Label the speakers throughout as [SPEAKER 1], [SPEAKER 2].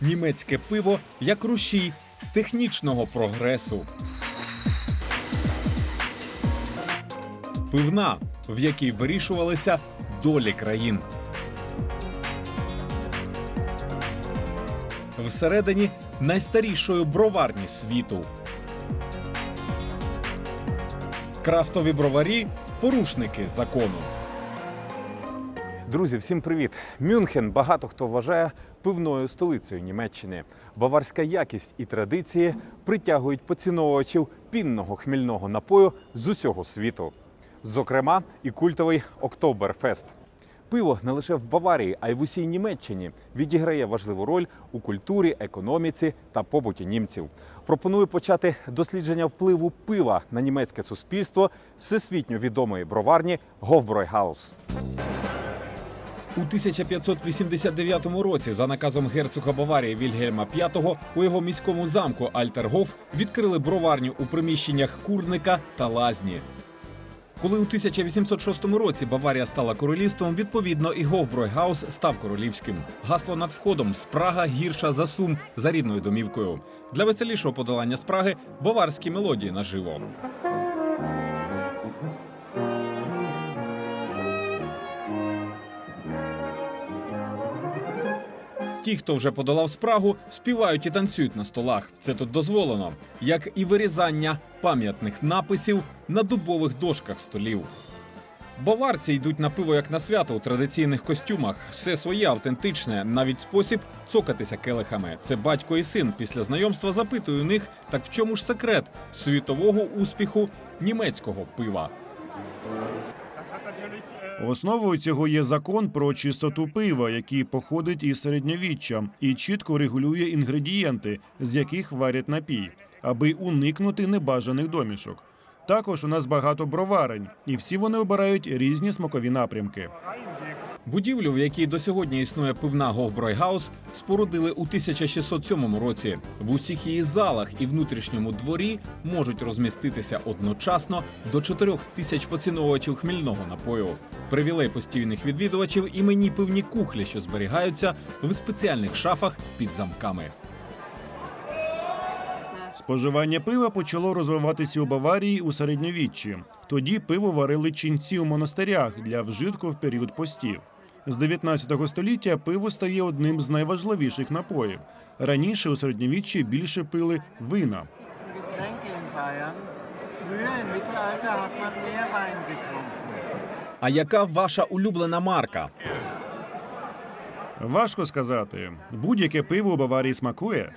[SPEAKER 1] Німецьке пиво як рушій технічного прогресу. Пивна, в якій вирішувалися долі країн. Всередині найстарішої броварні світу. Крафтові броварі порушники закону. Друзі, всім привіт! Мюнхен багато хто вважає пивною столицею Німеччини. Баварська якість і традиції притягують поціновувачів пінного хмільного напою з усього світу. Зокрема, і культовий Октоберфест. Пиво не лише в Баварії, а й в усій Німеччині відіграє важливу роль у культурі, економіці та побуті німців. Пропоную почати дослідження впливу пива на німецьке суспільство всесвітньо відомої броварні Говбройгаус. У 1589 році за наказом герцога Баварії Вільгельма V у його міському замку Альтергоф відкрили броварню у приміщеннях курника та лазні. Коли у 1806 році Баварія стала королівством, відповідно і Говбройгаус став королівським. Гасло над входом Спрага гірша за сум за рідною домівкою. Для веселішого подолання спраги баварські мелодії наживо. Ті, хто вже подолав спрагу, співають і танцюють на столах. Це тут дозволено, як і вирізання пам'ятних написів на дубових дошках столів. Баварці йдуть на пиво як на свято у традиційних костюмах. Все своє автентичне, навіть спосіб цокатися келихами. Це батько і син. Після знайомства запитує у них, так в чому ж секрет світового успіху німецького пива.
[SPEAKER 2] Основою цього є закон про чистоту пива, який походить із середньовіччя і чітко регулює інгредієнти, з яких варять напій, аби уникнути небажаних домішок. Також у нас багато броварень, і всі вони обирають різні смакові напрямки.
[SPEAKER 1] Будівлю, в якій до сьогодні існує пивна Говбройгаус, спорудили у 1607 році. В усіх її залах і внутрішньому дворі можуть розміститися одночасно до 4 тисяч поціновувачів хмільного напою. Привілей постійних відвідувачів імені пивні кухлі, що зберігаються в спеціальних шафах під замками.
[SPEAKER 2] Споживання пива почало розвиватися у Баварії у середньовіччі. Тоді пиво варили ченці у монастирях для вжитку в період постів. З 19 століття пиво стає одним з найважливіших напоїв. Раніше у середньовіччі більше пили вина.
[SPEAKER 1] А яка ваша улюблена марка?
[SPEAKER 2] Важко сказати. Будь-яке пиво у Баварії смакує.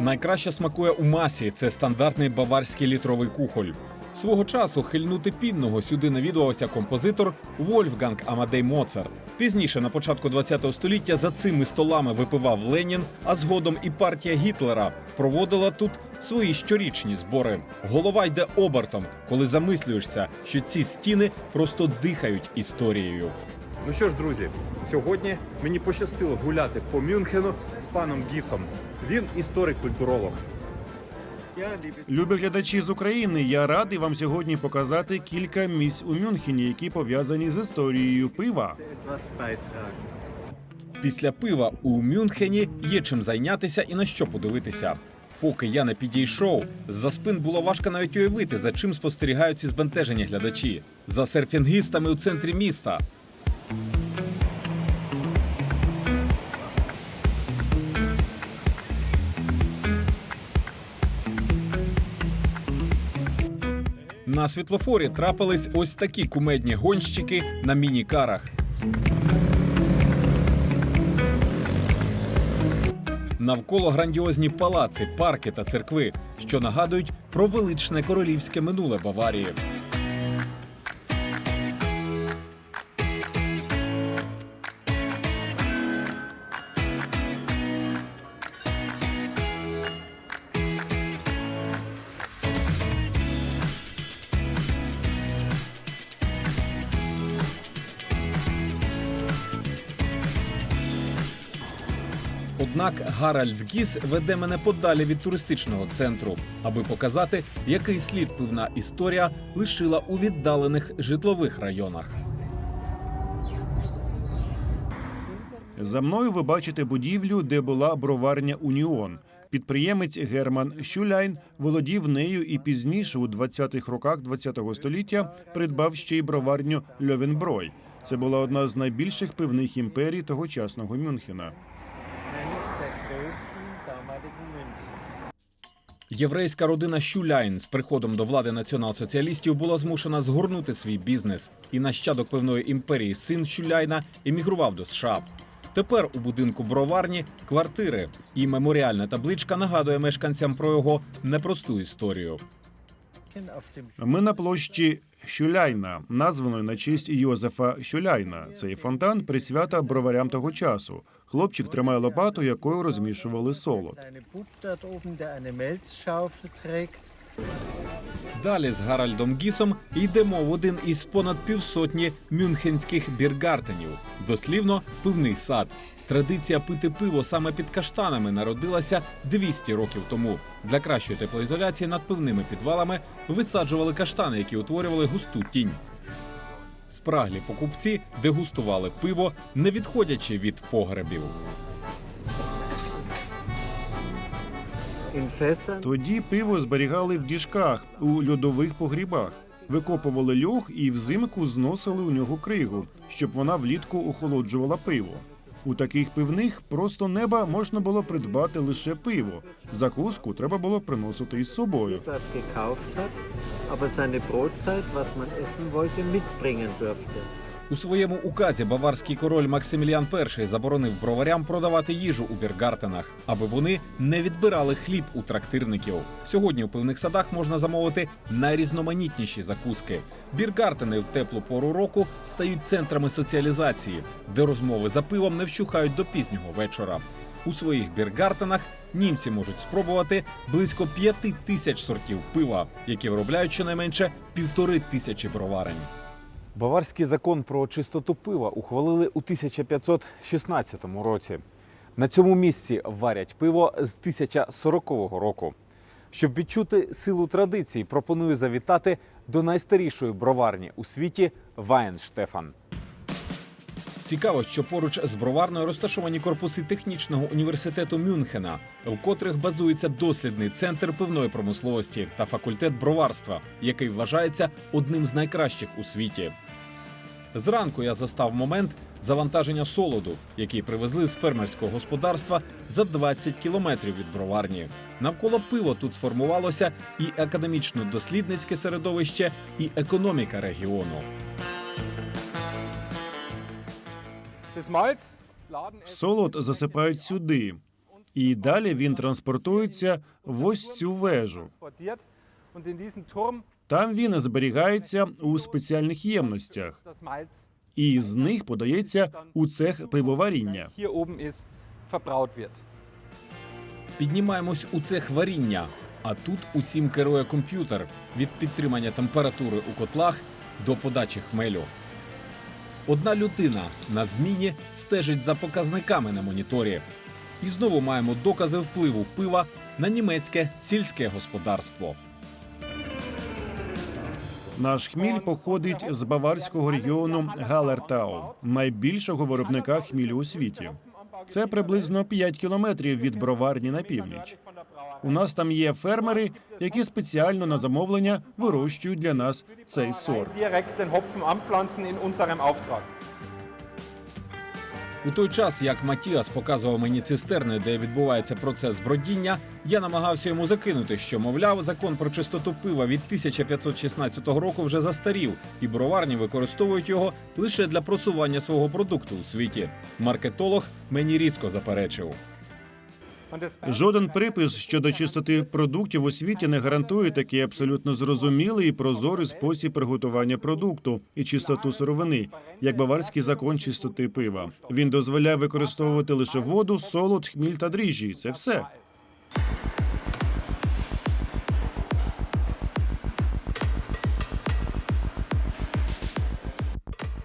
[SPEAKER 1] Найкраще смакує у масі. Це стандартний баварський літровий кухоль. Свого часу хильнути пінного сюди навідувався композитор Вольфганг Амадей Моцарт. Пізніше, на початку ХХ століття, за цими столами випивав Ленін, а згодом і партія Гітлера проводила тут свої щорічні збори. Голова йде обертом, коли замислюєшся, що ці стіни просто дихають історією.
[SPEAKER 3] Ну що ж, друзі, сьогодні мені пощастило гуляти по Мюнхену з паном Гісом. Він історик-культуролог.
[SPEAKER 2] Любі глядачі з України, я радий вам сьогодні показати кілька місць у Мюнхені, які пов'язані з історією пива.
[SPEAKER 1] Після пива у Мюнхені є чим зайнятися і на що подивитися. Поки я не підійшов, за спин було важко навіть уявити, за чим спостерігають ці збентежені глядачі. За серфінгістами у центрі міста. На світлофорі трапились ось такі кумедні гонщики на міні-карах. Навколо грандіозні палаци, парки та церкви, що нагадують про величне королівське минуле Баварії. Однак Гаральд Гіс веде мене подалі від туристичного центру, аби показати, який слід пивна історія лишила у віддалених житлових районах.
[SPEAKER 2] За мною ви бачите будівлю, де була броварня Уніон. Підприємець Герман Щуляйн володів нею і пізніше, у 20-х роках ХХ століття, придбав ще й броварню Льовенброй. Це була одна з найбільших пивних імперій тогочасного Мюнхена.
[SPEAKER 1] Єврейська родина Щуляйн з приходом до влади націонал-соціалістів була змушена згорнути свій бізнес, і нащадок певної імперії син Щуляйна емігрував до США. Тепер у будинку броварні квартири, і меморіальна табличка нагадує мешканцям про його непросту історію.
[SPEAKER 2] Ми на площі Щуляйна, названої на честь Йозефа Щуляйна. Цей фонтан присвята броварям того часу. Хлопчик тримає лопату, якою розмішували солод.
[SPEAKER 1] Далі з Гаральдом Гісом йдемо в один із понад півсотні мюнхенських біргартенів. Дослівно пивний сад. Традиція пити пиво саме під каштанами народилася 200 років тому. Для кращої теплоізоляції над пивними підвалами висаджували каштани, які утворювали густу тінь. Спраглі покупці дегустували пиво, не відходячи від погребів.
[SPEAKER 2] Тоді пиво зберігали в діжках у льодових погрібах. Викопували льох і взимку зносили у нього кригу, щоб вона влітку охолоджувала пиво. У таких пивних просто неба можна було придбати лише пиво. Закуску треба було приносити із собою.
[SPEAKER 4] Aber seine Brotzeit, was man essen wollte, mitbringen durfte.
[SPEAKER 1] У своєму указі баварський король Максиміліан І заборонив броварям продавати їжу у біргартенах, аби вони не відбирали хліб у трактирників. Сьогодні у пивних садах можна замовити найрізноманітніші закуски. Біргартени в теплу пору року стають центрами соціалізації, де розмови за пивом не вщухають до пізнього вечора. У своїх біргартенах німці можуть спробувати близько п'яти тисяч сортів пива, які виробляють щонайменше півтори тисячі броварень. Баварський закон про чистоту пива ухвалили у 1516 році. На цьому місці варять пиво з 1040 року. Щоб відчути силу традицій, пропоную завітати до найстарішої броварні у світі Вайнштефан. Цікаво, що поруч з броварною розташовані корпуси технічного університету Мюнхена, в котрих базується дослідний центр пивної промисловості та факультет броварства, який вважається одним з найкращих у світі. Зранку я застав момент завантаження солоду, який привезли з фермерського господарства за 20 кілометрів від броварні. Навколо пива тут сформувалося і академічно-дослідницьке середовище, і економіка регіону.
[SPEAKER 2] Солод засипають сюди, і далі він транспортується в ось цю вежу. Там він зберігається у спеціальних ємностях, і з них подається у цех пивоваріння.
[SPEAKER 1] Піднімаємось у цех варіння, а тут усім керує комп'ютер від підтримання температури у котлах до подачі хмелю. Одна людина на зміні стежить за показниками на моніторі. І знову маємо докази впливу пива на німецьке сільське господарство.
[SPEAKER 2] Наш хміль походить з баварського регіону Галертау, найбільшого виробника хмілю у світі. Це приблизно 5 кілометрів від броварні на північ. У нас там є фермери, які спеціально на замовлення вирощують для нас цей сорт.
[SPEAKER 1] У той час, як Матіас показував мені цистерни, де відбувається процес бродіння, я намагався йому закинути, що мовляв, закон про чистоту пива від 1516 року вже застарів, і броварні використовують його лише для просування свого продукту у світі. Маркетолог мені різко заперечив.
[SPEAKER 2] Жоден припис щодо чистоти продуктів у світі не гарантує такий абсолютно зрозумілий і прозорий спосіб приготування продукту і чистоту сировини, як баварський закон чистоти пива. Він дозволяє використовувати лише воду, солод, хміль та дріжджі. Це все.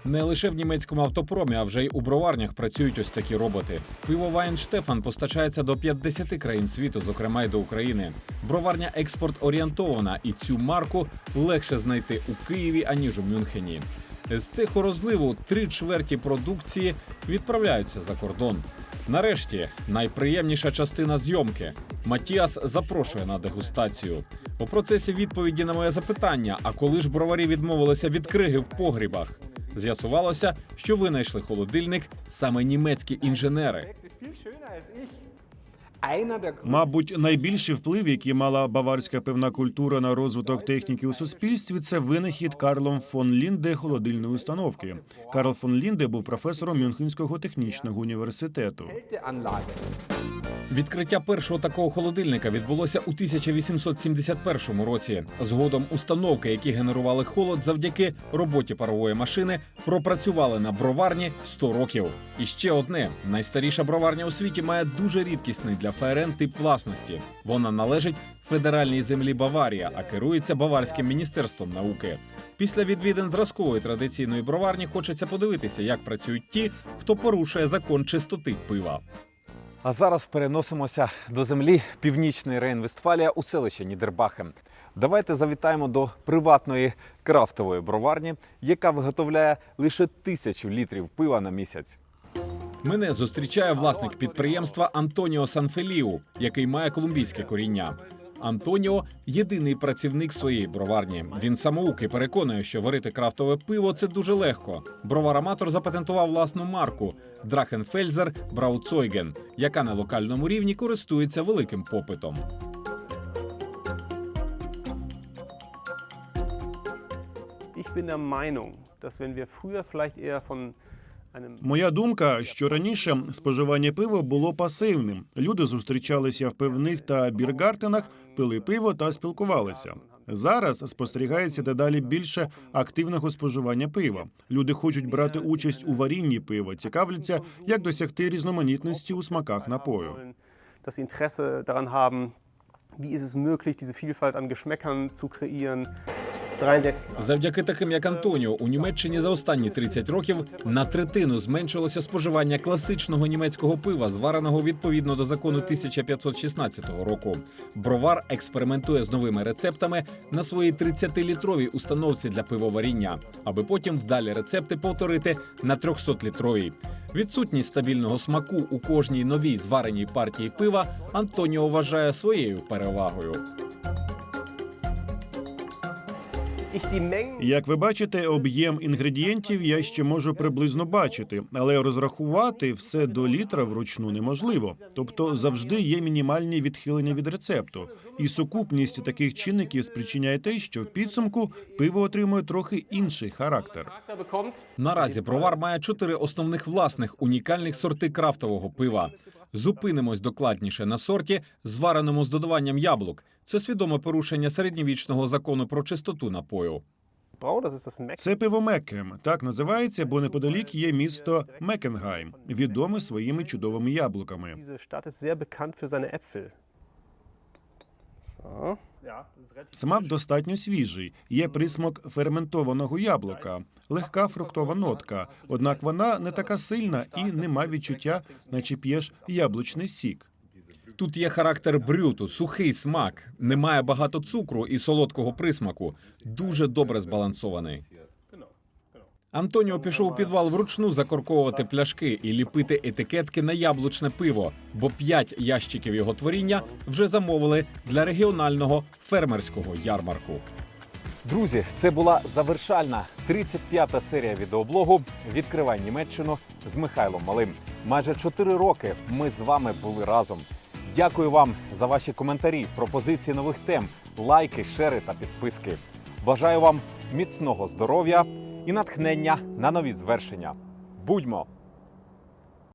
[SPEAKER 1] Не лише в німецькому автопромі, а вже й у броварнях працюють ось такі роботи. Пиво Вайнштефан постачається до 50 країн світу, зокрема й до України. Броварня експорт орієнтована, і цю марку легше знайти у Києві аніж у Мюнхені. З цеху розливу три чверті продукції відправляються за кордон. Нарешті найприємніша частина зйомки. Матіас запрошує на дегустацію. У процесі відповіді на моє запитання: а коли ж броварі відмовилися від криги в погрібах? З'ясувалося, що винайшли холодильник саме німецькі інженери.
[SPEAKER 2] Мабуть, найбільший вплив, який мала баварська пивна культура на розвиток техніки у суспільстві, це винахід Карлом фон Лінде холодильної установки. Карл фон Лінде був професором Мюнхенського технічного університету.
[SPEAKER 1] Відкриття першого такого холодильника відбулося у 1871 році. Згодом установки, які генерували холод завдяки роботі парової машини, пропрацювали на броварні 100 років. І ще одне: найстаріша броварня у світі має дуже рідкісний для ФРН тип власності. Вона належить федеральній землі Баварія, а керується Баварським міністерством науки. Після відвідин зразкової традиційної броварні хочеться подивитися, як працюють ті, хто порушує закон чистоти пива. А зараз переносимося до землі північної Рейн-Вестфалія у селище Нідербахем. Давайте завітаємо до приватної крафтової броварні, яка виготовляє лише тисячу літрів пива на місяць. Мене зустрічає власник підприємства Антоніо Санфеліу, який має колумбійське коріння. Антоніо єдиний працівник своєї броварні. Він самоук і переконує, що варити крафтове пиво це дуже легко. Бровар-аматор запатентував власну марку Драхенфельзер Брауцойген, яка на локальному рівні користується великим попитом.
[SPEAKER 5] Ich bin der Meinung, dass wenn wir früher vielleicht eher von
[SPEAKER 2] Моя думка, що раніше споживання пива було пасивним. Люди зустрічалися в пивних та біргартенах, пили пиво та спілкувалися. Зараз спостерігається дедалі більше активного споживання пива. Люди хочуть брати участь у варінні пива, цікавляться, як досягти різноманітності у смаках напою.
[SPEAKER 5] Interesse daran haben, wie ist es möglich, diese Vielfalt an Geschmäckern zu kreieren. 63
[SPEAKER 1] Завдяки таким як Антоніо, у Німеччині за останні 30 років на третину зменшилося споживання класичного німецького пива, звареного відповідно до закону 1516 року. Бровар експериментує з новими рецептами на своїй 30-літровій установці для пивоваріння, аби потім вдалі рецепти повторити на 300-літровій. Відсутність стабільного смаку у кожній новій звареній партії пива Антоніо вважає своєю перевагою.
[SPEAKER 2] Як ви бачите, об'єм інгредієнтів я ще можу приблизно бачити, але розрахувати все до літра вручну неможливо. Тобто завжди є мінімальні відхилення від рецепту. І сукупність таких чинників спричиняє те, що в підсумку пиво отримує трохи інший характер.
[SPEAKER 1] Наразі бровар має чотири основних власних унікальних сорти крафтового пива. Зупинимось докладніше на сорті, звареному з додаванням яблук. Це свідоме порушення середньовічного закону про чистоту напою.
[SPEAKER 2] Це пиво Меккем. Так називається, бо неподалік є місто Мекенгайм, відоме своїми чудовими яблуками. Смак достатньо свіжий. Є присмак ферментованого яблука, легка фруктова нотка. Однак вона не така сильна і нема відчуття, наче п'єш яблучний сік.
[SPEAKER 1] Тут є характер брюту, сухий смак, немає багато цукру і солодкого присмаку. Дуже добре збалансований. Антоніо пішов у підвал вручну закорковувати пляшки і ліпити етикетки на яблучне пиво, бо п'ять ящиків його творіння вже замовили для регіонального фермерського ярмарку. Друзі, це була завершальна 35-та серія відеоблогу Відкривай Німеччину з Михайлом Малим. Майже 4 роки ми з вами були разом. Дякую вам за ваші коментарі, пропозиції нових тем, лайки, шери та підписки. Бажаю вам міцного здоров'я і натхнення на нові звершення. Будьмо!